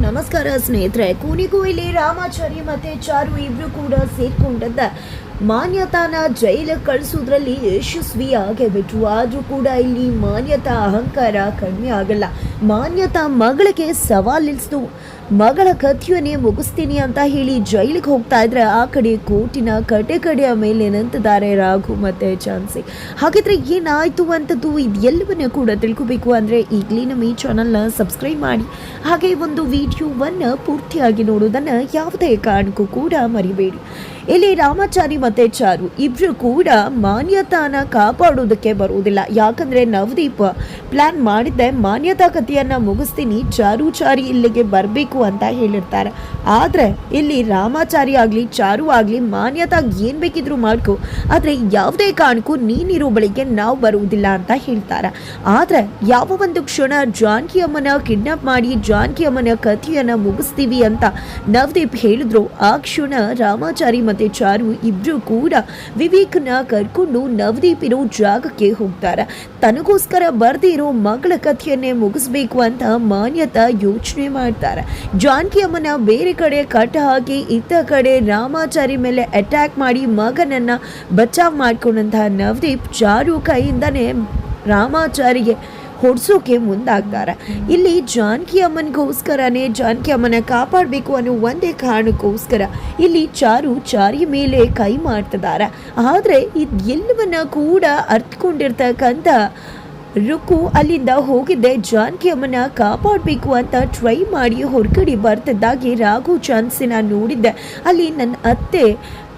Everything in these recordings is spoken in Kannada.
ನಮಸ್ಕಾರ ಸ್ನೇಹಿತರೆ ಕೂನಿಗೂ ಇಲ್ಲಿ ರಾಮಾಚಾರಿ ಮತ್ತೆ ಚಾರು ಇಬ್ರು ಕೂಡ ಸೇರ್ಕೊಂಡಂತ ಮಾನ್ಯತಾನ ಜೈಲಿಗೆ ಕಳಿಸೋದ್ರಲ್ಲಿ ಯಶಸ್ವಿಯಾಗೇ ಬಿಟ್ರು. ಆದರೂ ಕೂಡ ಇಲ್ಲಿ ಮಾನ್ಯತಾ ಅಹಂಕಾರ ಕಡಿಮೆ ಆಗಲ್ಲ. ಮಾನ್ಯತಾ ಮಗಳಿಗೆ ಸವಾಲಿಸ್ತು ಮಗಳ ಕಥೆಯನ್ನೇ ಮುಗಿಸ್ತೀನಿ ಅಂತ ಹೇಳಿ ಜೈಲಿಗೆ ಹೋಗ್ತಾ ಇದ್ರೆ ಆ ಕಡೆ ಕೋಟಿನ ಕಡೆ ಕಡೆಯ ಮೇಲೆ ನಿಂತಿದ್ದಾರೆ ರಾಘು ಮತ್ತು ಚಾನ್ಸಿ ಹಾಗಿದ್ರೆ ಏನಾಯಿತು ಅಂತದ್ದು ಇದೆಲ್ಲವನ್ನೂ ಕೂಡ ತಿಳ್ಕೊಬೇಕು ಅಂದರೆ ಈಗಲೇ ನಮ್ಮ ಈ ಚಾನಲ್ನ ಸಬ್ಸ್ಕ್ರೈಬ್ ಮಾಡಿ. ಹಾಗೆ ಒಂದು ವಿಡಿಯೋವನ್ನು ಪೂರ್ತಿಯಾಗಿ ನೋಡೋದನ್ನು ಯಾವುದೇ ಕಾರಣಕ್ಕೂ ಕೂಡ ಮರಿಬೇಡಿ. ಇಲ್ಲಿ ರಾಮಾಚಾರಿ ಮತ್ತೆ ಚಾರು. ಇಬ್ರು ಕೂಡ ಮಾನ್ಯತಾನ ಕಾಪಾಡೋದಕ್ಕೆ ಬರುವುದಿಲ್ಲ. ಯಾಕಂದ್ರೆ ನವದೀಪ್ ಪ್ಲಾನ್ ಮಾಡಿದ್ದೆ, ಮಾನ್ಯತಾ ಕಥೆಯನ್ನ ಮುಗಿಸ್ತೀನಿ, ಚಾರು ಚಾರಿ ಇಲ್ಲಿಗೆ ಬರಬೇಕು ಅಂತ ಹೇಳಿರ್ತಾರೆ. ಆದ್ರೆ ಇಲ್ಲಿ ರಾಮಾಚಾರಿ ಆಗ್ಲಿ, ಚಾರು ಆಗ್ಲಿ, ಮಾನ್ಯತಾ ಏನ್ ಬೇಕಿದ್ರು ಮಾಡ್ಕೊ. ಆದ್ರೆ ಯಾವುದೇ ಕಾರಣಕ್ಕೂ ನೀನಿರೋ ಬಳಿಗೆ ನಾವು ಬರುವುದಿಲ್ಲ ಅಂತ ಹೇಳ್ತಾರೆ. ಆದ್ರೆ ಯಾವ ಒಂದು ಕ್ಷಣ ಜಾನ್ಕಿ ಅಮ್ಮನ ಕಿಡ್ನಾಪ್ ಮಾಡಿ, ಜಾನ್ಕಿ ಅಮ್ಮನ ಕಥೆಯನ್ನ ಮುಗಿಸ್ತೀವಿ ಅಂತ ನವದೀಪ್ ಹೇಳಿದ್ರು. ಆ ಕ್ಷಣ ರಾಮಾಚಾರಿ ಚಾರು ಇಬ್ರು ಕೂಡ ವಿವೇಕ್ನ ಕರ್ಕೊಂಡು ನವದೀಪ್ ಇರೋ ಜಾಗಕ್ಕೆ ಹೋಗ್ತಾರೆ. ತನಗೋಸ್ಕರ ಬರ್ದೇ ಇರೋ ಮಗಳ ಕಥೆಯನ್ನೇ ಮುಗಿಸ್ಬೇಕು ಅಂತ ಮಾನ್ಯತಾ ಯೋಚನೆ ಮಾಡ್ತಾರೆ. ಜಾನಕಿ ಅಮ್ಮನ ಬೇರೆ ಕಡೆ ಕಟ್ಟ ಹಾಕಿ ಇತ್ತ ಕಡೆ ರಾಮಾಚಾರಿ ಮೇಲೆ ಅಟ್ಯಾಕ್ ಮಾಡಿ ಮಗನನ್ನ ಬಚಾವ್ ಮಾಡ್ಕೊಂಡಂತಹ ನವದೀಪ್ ಚಾರು ಕೈಯಿಂದನೇ ರಾಮಾಚಾರಿಗೆ ಹೊಡ್ಸೋಕೆ ಮುಂದಾಗ್ತಾರೆ. ಇಲ್ಲಿ ಜಾನಕಿ ಅಮ್ಮನಿಗೋಸ್ಕರನೇ ಜಾನಕಿ ಅಮ್ಮನ ಕಾಪಾಡಬೇಕು ಅನ್ನೋ ಒಂದೇ ಕಾರಣಕ್ಕೋಸ್ಕರ ಇಲ್ಲಿ ಚಾರು ಚಾರಿ ಮೇಲೆ ಕೈ ಮಾಡ್ತಿದ್ದಾರೆ. ಆದರೆ ಇದು ಎಲ್ಲವನ್ನ ಕೂಡ ಅರ್ಥಕೊಂಡಿರ್ತಕ್ಕಂಥ ರುಕು ಅಲ್ಲಿಂದ ಹೋಗಿದ್ದೆ. ಜಾನಕಿ ಅಮ್ಮನ ಕಾಪಾಡಬೇಕು ಅಂತ ಟ್ರೈ ಮಾಡಿ ಹೊರಗಡೆ ಬರ್ತಿದ್ದಾಗಿ ರಾಘು ಚಾನ್ಸಿನ ನೋಡಿದ್ದೆ. ಅಲ್ಲಿ ನನ್ನ ಅತ್ತೆ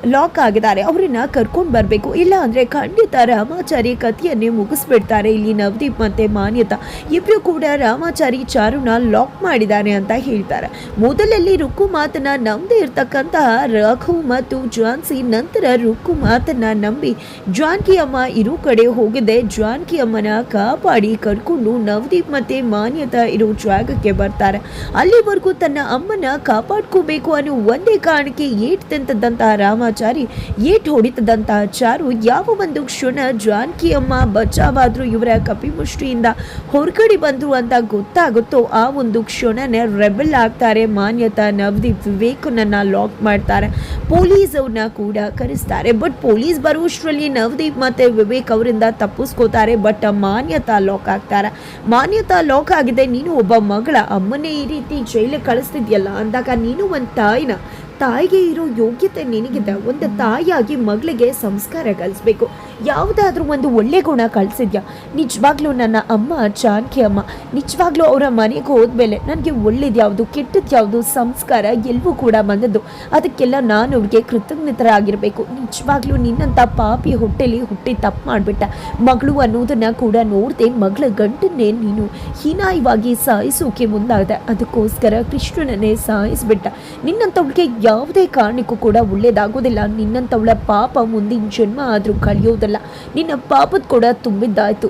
ಲಾಕ್ ಆಗಿದ್ದಾರೆ. ಅವರನ್ನ ಕರ್ಕೊಂಡು ಬರಬೇಕು. ಇಲ್ಲ ಅಂದರೆ ಖಂಡಿತ ರಾಮಾಚಾರಿ ಕಥೆಯನ್ನೇ ಮುಗಿಸ್ಬಿಡ್ತಾರೆ ಇಲ್ಲಿ ನವದೀಪ್ ಮತ್ತೆ ಮಾನ್ಯತಾ. ಇಬ್ಬರು ಕೂಡ ರಾಮಾಚಾರಿ ಚಾರುನ ಲಾಕ್ ಮಾಡಿದ್ದಾರೆ ಅಂತ ಹೇಳ್ತಾರೆ. ಮೊದಲಲ್ಲಿ ರುಕ್ಕು ಮಾತನ್ನ ನಂಬದೇ ಇರ್ತಕ್ಕಂತಹ ರಘು ಮತ್ತು ಜಾನ್ಸಿ ನಂತರ ರುಕ್ಕು ಮಾತನ್ನ ನಂಬಿ ಜಾನ್ಕಿ ಅಮ್ಮ ಇರೋ ಕಡೆ ಹೋಗಿದೆ. ಜಾನ್ಕಿ ಅಮ್ಮನ ಕಾಪಾಡಿ ಕರ್ಕೊಂಡು ನವದೀಪ್ ಮತ್ತೆ ಮಾನ್ಯತಾ ಇರೋ ಜಾಗಕ್ಕೆ ಬರ್ತಾರೆ. ಅಲ್ಲಿವರೆಗೂ ತನ್ನ ಅಮ್ಮನ ಕಾಪಾಡ್ಕೋಬೇಕು ಅನ್ನೋ ಒಂದೇ ಕಾರಣಕ್ಕೆ ಏಟ್ ತಿಂತದಂತಹ ರಾಮಾಚಾರಿ ಏಟ್ ಹೊಡಿತದಂತಹ ಚಾರು ಯಾವ ಒಂದು ಕ್ಷಣ ಜಾನಕಿ ಅಮ್ಮ ಬಚಾವಾದ್ರು ಇವರ ಕಪಿಮುಷ್ಟಿಯಿಂದ ಹೊರಗಡೆ ಬಂದ್ರು ಅಂತ ಗೊತ್ತಾಗುತ್ತೋ ಆ ಒಂದು ಕ್ಷಣನೇ ರೆಬೆಲ್ ಆಗ್ತಾರೆ. ಮಾನ್ಯತಾ ನವದೀಪ್ ವಿವೇಕನನ್ನ ಲಾಕ್ ಮಾಡ್ತಾರೆ. ಪೊಲೀಸ್ ಅವ್ರನ್ನ ಕೂಡ ಕರೆಸ್ತಾರೆ. ಬಟ್ ಪೊಲೀಸ್ ಬರುವಷ್ಟರಲ್ಲಿ ನವದೀಪ್ ಮತ್ತೆ ವಿವೇಕ್ ಅವರಿಂದ ತಪ್ಪಿಸ್ಕೋತಾರೆ. ಬಟ್ ಮಾನ್ಯತಾ ಲಾಕ್ ಆಗ್ತಾರೆ. ಮಾನ್ಯತಾ ಲಾಕ್ ಆಗಿದೆ. ನೀನು ಒಬ್ಬ ಮಗಳ. ಅಮ್ಮನೇ ಈ ರೀತಿ ಜೈಲಿಗೆ ಕಳಿಸ್ತಿದ್ಯಲ್ಲ ಅಂದಾಗ ನೀನು ಒಂದು ತಾಯಿನ ತಾಯಿಗೆ ಇರೋ ಯೋಗ್ಯತೆ ನಿನಗಿದೆ. ಒಂದು ತಾಯಿಯಾಗಿ ಮಗಳಿಗೆ ಸಂಸ್ಕಾರ ಕಲಿಸ್ಬೇಕು. ಯಾವುದಾದ್ರೂ ಒಂದು ಒಳ್ಳೆ ಗುಣ ಕಳಿಸಿದ್ಯಾ ನಿಜವಾಗ್ಲೂ ನನ್ನ ಅಮ್ಮ ಜಾನಕಿ ಅಮ್ಮ. ನಿಜವಾಗ್ಲೂ ಅವರ ಮನೆಗೆ ಹೋದ್ಮೇಲೆ ನನಗೆ ಒಳ್ಳೇದು ಯಾವುದು ಕೆಟ್ಟದ್ದು ಯಾವುದು ಸಂಸ್ಕಾರ ಎಲ್ಲವೂ ಕೂಡ ಬಂದದ್ದು. ಅದಕ್ಕೆಲ್ಲ ನಾನು ಅವ್ರಿಗೆ ಕೃತಜ್ಞತರಾಗಿರಬೇಕು. ನಿಜವಾಗ್ಲೂ ನಿನ್ನಂಥ ಪಾಪಿ ಹೊಟ್ಟೆಲಿ ಹುಟ್ಟಿ ತಪ್ಪು ಮಾಡಿಬಿಟ್ಟ ಮಗಳು ಅನ್ನೋದನ್ನ ಕೂಡ ನೋಡದೆ ಮಗಳ ಗಂಟನ್ನೇ ನೀನು ಹೀನಾಯವಾಗಿ ಸಾಯಿಸೋಕೆ ಮುಂದಾದ. ಅದಕ್ಕೋಸ್ಕರ ಕೃಷ್ಣನನ್ನೇ ಸಾಯಿಸ್ಬಿಟ್ಟ. ನಿನ್ನಂಥವ್ಳಿಗೆ ಯಾವುದೇ ಕಾರಣಕ್ಕೂ ಕೂಡ ಒಳ್ಳೇದಾಗೋದಿಲ್ಲ. ನಿನ್ನಂಥವಳ ಪಾಪ ಮುಂದಿನ ಜನ್ಮ ಆದರೂ ಕಳೆಯೋದಲ್ಲ. ನಿನ್ನ ಪಾಪದ ಕೂಡ ತುಂಬಿದ್ದಾಯ್ತು.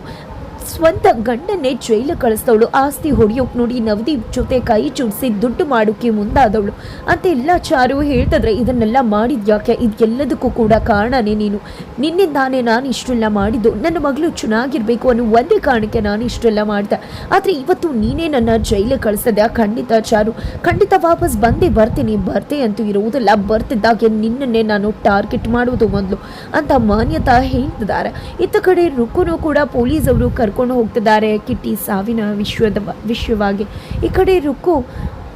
ಸ್ವಂತ ಗಂಡನ್ನೇ ಜೈಲು ಕಳಿಸ್ದವಳು. ಆಸ್ತಿ ಹೊಡೆಯೋಕೆ ನೋಡಿ ನವದೀಪ್ ಜೊತೆ ಕೈ ಚುಡಿಸಿ ದುಡ್ಡು ಮಾಡೋಕೆ ಮುಂದಾದವಳು. ಅಂತ ಎಲ್ಲ ಚಾರು ಹೇಳ್ತಿದ್ರೆ ಇದನ್ನೆಲ್ಲ ಮಾಡಿದ್ಯಾಕೆ ಇದೆಲ್ಲದಕ್ಕೂ ಕೂಡ ಕಾರಣನೇ ನೀನು. ನಿನ್ನಿಂದಾನೇ ನಾನು ಇಷ್ಟೆಲ್ಲ ಮಾಡಿದ್ದು. ನನ್ನ ಮಗಳು ಚೆನ್ನಾಗಿರ್ಬೇಕು ಅನ್ನೋ ಒಂದೇ ಕಾರಣಕ್ಕೆ ನಾನು ಇಷ್ಟೆಲ್ಲ ಮಾಡ್ದೆ. ಆದರೆ ಇವತ್ತು ನೀನೇ ನನ್ನ ಜೈಲಿಗೆ ಕಳಿಸದೆ. ಖಂಡಿತ ಚಾರು. ಖಂಡಿತ ವಾಪಸ್ ಬಂದೇ ಬರ್ತೀನಿ. ಬರ್ತೆ ಅಂತೂ ಇರುವುದಿಲ್ಲ. ಬರ್ತಿದ್ದಾಗೆ ನಿನ್ನನ್ನೇ ನಾನು ಟಾರ್ಗೆಟ್ ಮಾಡುವುದು ಮೊದಲು ಅಂತ ಮಾನ್ಯತಾ ಹೇಳ್ತಿದ್ದಾರೆ. ಇತ್ತ ಕಡೆ ರುಕ್ಕುನು ಕೂಡ ಪೊಲೀಸ್ ಅವರು ಕರ್ಕೊಂಡು ಹೋಗ್ತಿದ್ದಾರೆ ಕಿಟ್ಟಿ ಸಾವಿನ ವಿಶ್ವದ ವಿಶ್ವವಾಗಿ. ಈ ಕಡೆ ರುಕ್ಕು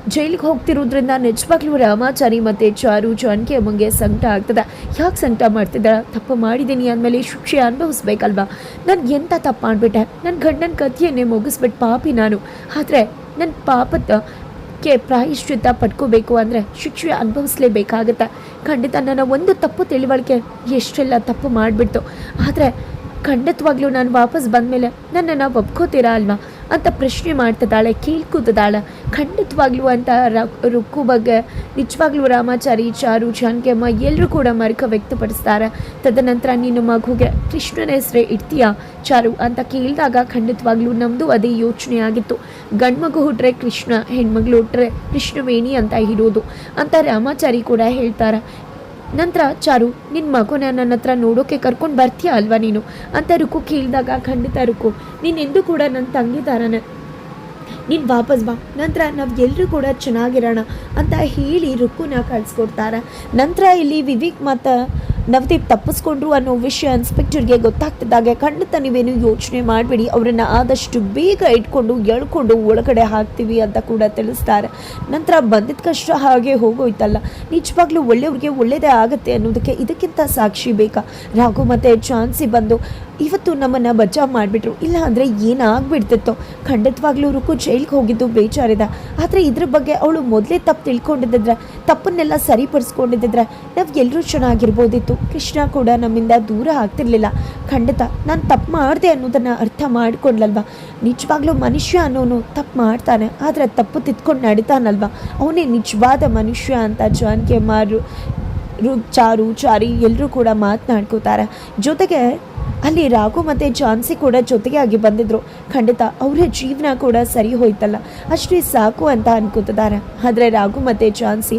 ಜೈಲಿಗೆ ಹೋಗ್ತಿರೋದ್ರಿಂದ ನಿಜವಾಗ್ಲೂ ರಾಮಾಚಾರಿ ಮತ್ತು ಚಾರು ಜಾನ್ಕಿ ಅಮ್ಮಂಗೆ ಸಂಕಟ ಆಗ್ತದೆ. ಯಾಕೆ ಸಂಕಟ ಮಾಡ್ತಿದ್ದ ತಪ್ಪು ಮಾಡಿದ್ದೀನಿ ಅಂದಮೇಲೆ ಶಿಕ್ಷೆ ಅನುಭವಿಸ್ಬೇಕಲ್ವಾ? ನಾನು ಎಂಥ ತಪ್ಪು ಮಾಡಿಬಿಟ್ಟೆ? ನನ್ನ ಗಂಡನ ಕಥೆಯನ್ನೇ ಮುಗಿಸ್ಬಿಟ್ಟು ಪಾಪಿ ನಾನು. ಆದರೆ ನನ್ನ ಪಾಪದ ಕ್ಕೆ ಪ್ರಾಯಶ್ಚಿತ್ತ ಪಡ್ಕೋಬೇಕು ಅಂದರೆ ಶಿಕ್ಷೆ ಅನುಭವಿಸ್ಲೇಬೇಕಾಗತ್ತೆ. ಖಂಡಿತ ನನ್ನ ಒಂದು ತಪ್ಪು ತಿಳಿವಳಿಕೆ ಎಷ್ಟೆಲ್ಲ ತಪ್ಪು ಮಾಡಿಬಿಡ್ತು. ಆದರೆ ಖಂಡಿತವಾಗ್ಲೂ ನಾನು ವಾಪಸ್ ಬಂದಮೇಲೆ ನನ್ನನ್ನು ಒಪ್ಕೋತೀರಾ ಅಲ್ವಾ ಅಂತ ಪ್ರಶ್ನೆ ಮಾಡ್ತಿದ್ದಾಳೆ, ಕೇಳ್ಕೊತಿದ್ದಾಳೆ. ಖಂಡಿತವಾಗ್ಲೂ ಅಂತ ರುಕ್ಕು ಬಗ್ಗೆ ನಿಜವಾಗ್ಲೂ ರಾಮಾಚಾರಿ, ಚಾರು, ಜಾನ್ಕಿಯಮ್ಮ ಎಲ್ಲರೂ ಕೂಡ ಮರುಕ ವ್ಯಕ್ತಪಡಿಸ್ತಾರೆ. ತದನಂತರ ನೀನು ಮಗುಗೆ ಕೃಷ್ಣನ ಹೆಸರೇ ಇಡ್ತೀಯಾ? ಚಾರು ಅಂತ ಕೇಳಿದಾಗ ಖಂಡಿತವಾಗ್ಲೂ ನಮ್ಮದು ಅದೇ ಯೋಚನೆ ಆಗಿತ್ತು. ಗಂಡ್ಮಗು ಹುಟ್ಟರೆ ಕೃಷ್ಣ, ಹೆಣ್ಮಗಳು ಹುಟ್ರೆ ಕೃಷ್ಣವೇಣಿ ಅಂತ ಇರೋದು ಅಂತ ರಾಮಾಚಾರಿ ಕೂಡ ಹೇಳ್ತಾರೆ. ನಂತರ, ಚಾರು ನಿನ್ನ ಮಗುನ ನನ್ನ ಹತ್ರ ನೋಡೋಕೆ ಕರ್ಕೊಂಡು ಬರ್ತೀಯ ಅಲ್ವಾ ನೀನು? ಅಂತ ರುಕು ಕೇಳಿದಾಗ, ಖಂಡಿತ ರುಕು. ನೀನೆಂದು ಕೂಡ ನನ್ನ ತಂಗಿ ನೀನು ವಾಪಸ್ ಬಾ. ನಂತರ ನಾವು ಎಲ್ಲರೂ ಕೂಡ ಚೆನ್ನಾಗಿರೋಣ ಅಂತ ಹೇಳಿ ರುಕ್ಕುನ ಕಳಿಸ್ಕೊಡ್ತಾರೆ. ನಂತರ ಇಲ್ಲಿ ವಿವೇಕ್ ಮತ್ತು ನವದೀಪ್ ತಪ್ಪಿಸ್ಕೊಂಡ್ರು ಅನ್ನೋ ವಿಷಯ ಇನ್ಸ್ಪೆಕ್ಟರ್ಗೆ ಗೊತ್ತಾಗ್ತಿದ್ದಾಗೆ. ಖಂಡಿತ ನೀವೇನು ಯೋಚನೆ ಮಾಡಬೇಡಿ. ಅವರನ್ನು ಆದಷ್ಟು ಬೇಗ ಇಟ್ಕೊಂಡು ಎಳ್ಕೊಂಡು ಒಳಗಡೆ ಹಾಕ್ತೀವಿ ಅಂತ ಕೂಡ ತಿಳಿಸ್ತಾರೆ. ನಂತರ ಬಂದಿದ್ದ ಕಷ್ಟ ಹಾಗೆ ಹೋಗೋಯ್ತಲ್ಲ. ನಿಜವಾಗ್ಲೂ ಒಳ್ಳೆಯವ್ರಿಗೆ ಒಳ್ಳೆಯದೇ ಆಗುತ್ತೆ ಅನ್ನೋದಕ್ಕೆ ಇದಕ್ಕಿಂತ ಸಾಕ್ಷಿ ಬೇಕಾ? ರಾಘು ಮತ್ತು ಚಾನ್ಸಿ ಬಂದು, ಇವತ್ತು ನಮ್ಮನ್ನು ಬಚಾವ್ ಮಾಡಿಬಿಟ್ರು. ಇಲ್ಲ ಅಂದರೆ ಏನಾಗ್ಬಿಡ್ತಿತ್ತೋ? ಖಂಡಿತವಾಗ್ಲೂ ರುಕು ಜೈಲಿಗೆ ಹೋಗಿದ್ದು ಬೇಜಾರಿದೆ. ಆದರೆ ಇದ್ರ ಬಗ್ಗೆ ಅವಳು ಮೊದಲೇ ತಪ್ಪು ತಿಳ್ಕೊಂಡಿದ್ದಿದ್ರೆ, ತಪ್ಪನ್ನೆಲ್ಲ ಸರಿಪಡಿಸ್ಕೊಂಡಿದ್ದಿದ್ರೆ ನಾವು ಎಲ್ಲರೂ ಚೆನ್ನಾಗಿರ್ಬೋದಿತ್ತು. ಕೃಷ್ಣ ಕೂಡ ನಮ್ಮಿಂದ ದೂರ ಆಗ್ತಿರ್ಲಿಲ್ಲ. ಖಂಡಿತ ನಾನು ತಪ್ಪು ಮಾಡಿದೆ ಅನ್ನೋದನ್ನು ಅರ್ಥ ಮಾಡ್ಕೊಂಡ್ಲಲ್ವ? ನಿಜವಾಗ್ಲೂ ಮನುಷ್ಯ ಅನ್ನೋನು ತಪ್ಪು ಮಾಡ್ತಾನೆ, ಆದರೆ ತಪ್ಪು ತಿದ್ಕೊಂಡು ನಡೀತಾನಲ್ವ? ಅವನೇ ನಿಜವಾದ ಮನುಷ್ಯ ಅಂತ ಜಾನ್ಗೆ ಮಾರು ಚಾರು ಚಾರಿ ಎಲ್ಲರೂ ಕೂಡ ಮಾತನಾಡ್ಕೋತಾರೆ. ಜೊತೆಗೆ ಅಲ್ಲಿ ರಾಘು ಮತ್ತು ಝಾನ್ಸಿ ಕೂಡ ಜೊತೆಗೆ ಆಗಿ ಬಂದಿದ್ರು. ಖಂಡಿತ ಅವರ ಜೀವನ ಕೂಡ ಸರಿ ಹೋಯ್ತಲ್ಲ. ಅಷ್ಟೇ ಸಾಕು ಅಂತ ಅನ್ಕೋತಿದ್ದಾರೆ. ಆದರೆ ರಾಘು ಮತ್ತು ಝಾನ್ಸಿ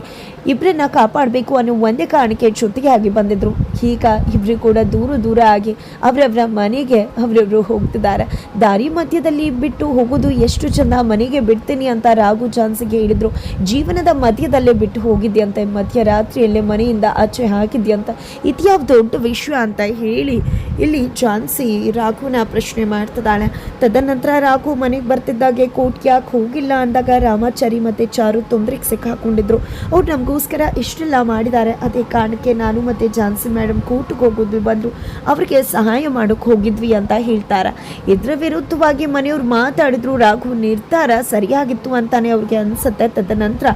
ಇಬ್ಬರನ್ನ ಕಾಪಾಡಬೇಕು ಅನ್ನೋ ಒಂದೇ ಕಾರಣಕ್ಕೆ ಜೊತೆಗೆ ಆಗಿ ಬಂದಿದ್ರು. ಈಗ ಇಬ್ಬರು ಕೂಡ ದೂರ ದೂರ ಆಗಿ ಅವರವರ ಮನೆಗೆ ಅವರವರು ಹೋಗ್ತಿದ್ದಾರೆ. ದಾರಿ ಮಧ್ಯದಲ್ಲಿ ಬಿಟ್ಟು ಹೋಗೋದು ಎಷ್ಟು ಚೆಂದ ಮನೆಗೆ ಬಿಡ್ತೀನಿ ಅಂತ ರಾಘು ಝಾನ್ಸಿಗೆ ಹೇಳಿದ್ರು. ಜೀವನದ ಮಧ್ಯದಲ್ಲೇ ಬಿಟ್ಟು ಹೋಗಿದ್ಯಂತೆ, ಮಧ್ಯರಾತ್ರಿಯಲ್ಲೇ ಮನೆಯಿಂದ ಆಚೆ ಹಾಕಿದ್ಯಂತ. ಇದ್ಯಾವ ದೊಡ್ಡ ವಿಷಯ ಅಂತ ಹೇಳಿ ಇಲ್ಲಿ ಝಾನ್ಸಿ ರಾಘುನ ಪ್ರಶ್ನೆ ಮಾಡ್ತಿದ್ದಾಳೆ. ತದನಂತರ ರಾಘು ಮನೆಗೆ ಬರ್ತಿದ್ದಾಗೆ ಕೋರ್ಟ್ಗೆ ಯಾಕೆ ಹೋಗಿಲ್ಲ ಅಂದಾಗ ರಾಮಾಚಾರಿ ಮತ್ತು ಚಾರು ತೊಂದರೆಗೆ ಸಿಕ್ಕಾಕೊಂಡಿದ್ರು. ಅವ್ರು ನಮಗೋಸ್ಕರ ಇಷ್ಟೆಲ್ಲ ಮಾಡಿದ್ದಾರೆ. ಅದೇ ಕಾರಣಕ್ಕೆ ನಾನು ಮತ್ತು ಝಾನ್ಸಿ ಮೇಡಮ್ ಕೋರ್ಟ್ಗೆ ಹೋಗೋದು ಬಂದರು. ಅವ್ರಿಗೆ ಸಹಾಯ ಮಾಡೋಕ್ಕೆ ಹೋಗಿದ್ವಿ ಅಂತ ಹೇಳ್ತಾರೆ. ಇದರ ವಿರುದ್ಧವಾಗಿ ಮನೆಯವ್ರು ಮಾತಾಡಿದ್ರು. ರಾಘು ನಿರ್ಧಾರ ಸರಿಯಾಗಿತ್ತು ಅಂತಾನೆ ಅವ್ರಿಗೆ ಅನಿಸುತ್ತೆ. ತದನಂತರ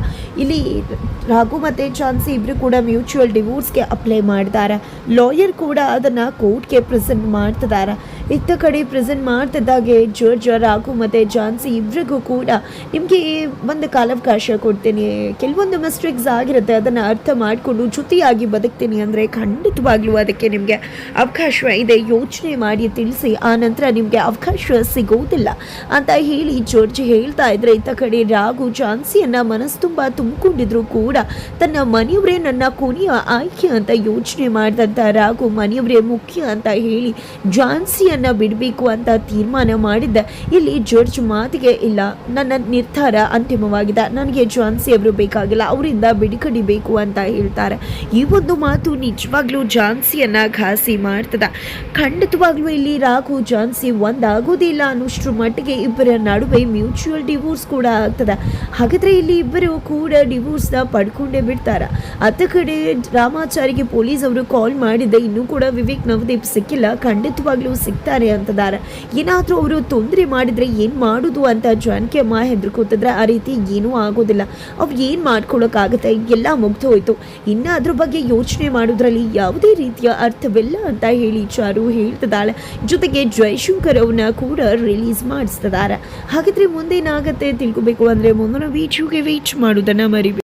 ಇಲ್ಲಿ ರಾಘು ಮತ್ತು ಝಾನ್ಸಿ ಇಬ್ಬರು ಕೂಡ ಮ್ಯೂಚುವಲ್ ಡಿವೋರ್ಸ್ಗೆ ಅಪ್ಲೈ ಮಾಡಿದ್ದಾರೆ ಲಾಯರ್ ಕೂಡ ಅದನ್ನು ಕೋರ್ಟ್ಗೆ ಪ್ರೆಸೆಂಟ್ ಮಾಡ್ತಿದ್ದಾರೆ ಇತ್ತ ಕಡೆ ಪ್ರೆಸೆಂಟ್ ಮಾಡ್ತಿದ್ದಾಗೆ ಜೋರ್ಜ್ ರಾಘು ಮತ್ತು ಜಾನ್ಸಿ ಇಬ್ಬರಿಗೂ ಕೂಡ ನಿಮಗೆ ಒಂದು ಕಾಲಾವಕಾಶ ಕೊಡ್ತೀನಿ. ಕೆಲವೊಂದು ಮಿಸ್ಟೇಕ್ಸ್ ಆಗಿರುತ್ತೆ, ಅದನ್ನು ಅರ್ಥ ಮಾಡಿಕೊಂಡು ಜೊತೆಯಾಗಿ ಬದುಕ್ತೀನಿ ಅಂದರೆ ಖಂಡಿತವಾಗ್ಲೂ ಅದಕ್ಕೆ ನಿಮಗೆ ಅವಕಾಶ ಇದೆ. ಯೋಚನೆ ಮಾಡಿ ತಿಳಿಸಿ, ಆ ನಂತರ ನಿಮಗೆ ಅವಕಾಶ ಸಿಗೋದಿಲ್ಲ ಅಂತ ಹೇಳಿ ಜೋರ್ಜ್ ಹೇಳ್ತಾ ಇದ್ರೆ, ಇತ್ತ ಕಡೆ ರಾಘು ಜಾನ್ಸಿಯನ್ನು ಮನಸ್ಸು ತುಂಬ ತುಂಬಿಕೊಂಡಿದ್ರು ಕೂಡ ತನ್ನ ಮನೆಯವರೇ ನನ್ನ ಕೊನೆಯ ಆಯ್ಕೆ ಅಂತ ಯೋಚನೆ ಮಾಡಿದಂಥ ರಾಘು ಮನೆಯವರೇ ಮುಖ್ಯ ಅಂತ ಹೇಳಿ ಜಾನ್ಸಿಯನ್ನ ಬಿಡಬೇಕು ಅಂತ ತೀರ್ಮಾನ ಮಾಡಿದ್ದ. ಇಲ್ಲಿ ಜಡ್ಜ್ ಮಾತಿಗೆ, ಇಲ್ಲ, ನನ್ನ ನಿರ್ಧಾರ ಅಂತಿಮವಾಗಿದೆ. ನನಗೆ ಜಾನ್ಸಿ ಅವರು ಬೇಕಾಗಿಲ್ಲ, ಅವರಿಂದ ಬಿಡುಗಡಿಬೇಕು ಅಂತ ಹೇಳ್ತಾರೆ. ಈ ಒಂದು ಮಾತು ನಿಜವಾಗ್ಲೂ ಜಾನ್ಸಿಯನ್ನು ಘಾಸಿ ಮಾಡ್ತದ. ಖಂಡಿತವಾಗ್ಲೂ ಇಲ್ಲಿ ರಾಘು ಜಾನ್ಸಿ ಒಂದಾಗೋದಿಲ್ಲ ಅನ್ನೋಷ್ಟ್ರ ಮಟ್ಟಿಗೆ ಇಬ್ಬರ ನಡುವೆ ಮ್ಯೂಚುವಲ್ ಡಿವೋರ್ಸ್ ಕೂಡ ಆಗ್ತದೆ. ಹಾಗಾದ್ರೆ ಇಲ್ಲಿ ಇಬ್ಬರು ಕೂಡ ಡಿವೋರ್ಸ್ನ ಪಡ್ಕೊಂಡೇ ಬಿಡ್ತಾರೆ. ಅತ್ತ ಕಡೆ ರಾಮಾಚಾರಿಗೆ ಪೊಲೀಸ್ ಅವರು ಕಾಲ್ ಮಾಡಿದ್ದೆ. ಇನ್ನೂ ಕೂಡ ವಿವೇಕ್ ನವದೀಪ್ ಸಿಕ್ಕಿಲ್ಲ. ಖಂಡಿತವಾಗ್ಲೂ ಸಿಗ್ತಾರೆ ಅಂತದಾರ. ಏನಾದರೂ ಅವರು ತೊಂದರೆ ಮಾಡಿದ್ರೆ ಏನು ಮಾಡೋದು ಅಂತ ಜಾನಕಿ ಅಮ್ಮ ಹೆದರ್ಕೋತಿದ್ರೆ ಆ ರೀತಿ ಏನೂ ಆಗೋದಿಲ್ಲ. ಅವು ಏನು ಮಾಡ್ಕೊಳಕ್ಕಾಗತ್ತೆ? ಎಲ್ಲ ಮುಗ್ದು ಹೋಯ್ತು ಇನ್ನು ಅದ್ರ ಬಗ್ಗೆ ಯೋಚನೆ ಮಾಡೋದ್ರಲ್ಲಿ ಯಾವುದೇ ರೀತಿಯ ಅರ್ಥವಿಲ್ಲ ಅಂತ ಹೇಳಿ ಚಾರು ಹೇಳ್ತಿದ್ದಾಳೆ. ಜೊತೆಗೆ ಜಯಶಂಕರ್ ಅವನ್ನ ಕೂಡ ರಿಲೀಸ್ ಮಾಡಿಸ್ತಿದ್ದಾರೆ ಹಾಗಾದ್ರೆ ಮುಂದೇನಾಗತ್ತೆ ತಿಳ್ಕೊಬೇಕು ಅಂದ್ರೆ ಮುಂದಿನ ವೀಡಿಯೋಗೆ ವೇಟ್ ಮಾಡೋದನ್ನ ಮರಿಬೇಕು